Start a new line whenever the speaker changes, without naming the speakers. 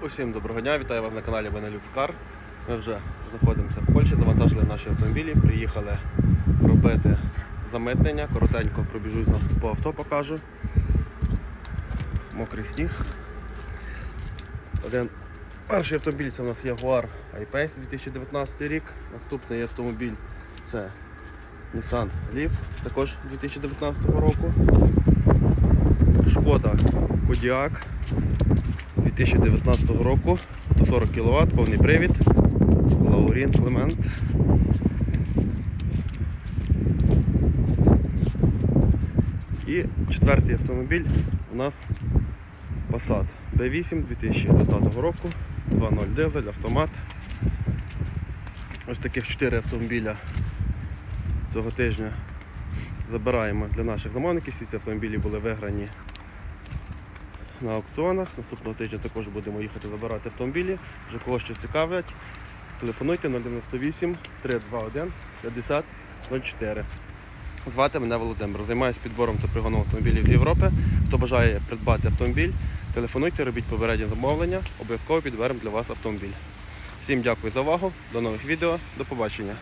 Усім доброго дня, вітаю вас на каналі Benelux Car. Ми вже знаходимося в Польщі, завантажили наші автомобілі, приїхали робити замитнення. Коротенько пробіжусь по авто, покажу. Мокрий сніг. Один перший автомобіль це у нас Jaguar I-Pace 2019 рік. Наступний автомобіль це Nissan Leaf, також 2019 року. Шкода Kodiaq 2019 року, 140 кВт, повний привід, Лаурін Клемент. І четвертий автомобіль у нас Passat B8 2020 року, 2.0 дизель, автомат. Ось таких 4 автомобіля цього тижня забираємо для наших замовників. Всі ці автомобілі були виграні на аукціонах. Наступного тижня також будемо їхати забирати автомобілі. Вже кого щось цікавлять, телефонуйте 098 321 50 04. Звати мене Володимир. Займаюся підбором та пригоном автомобілів з Європи. Хто бажає придбати автомобіль, телефонуйте, робіть попереднє замовлення, обов'язково підберемо для вас автомобіль. Всім дякую за увагу, до нових відео, до побачення.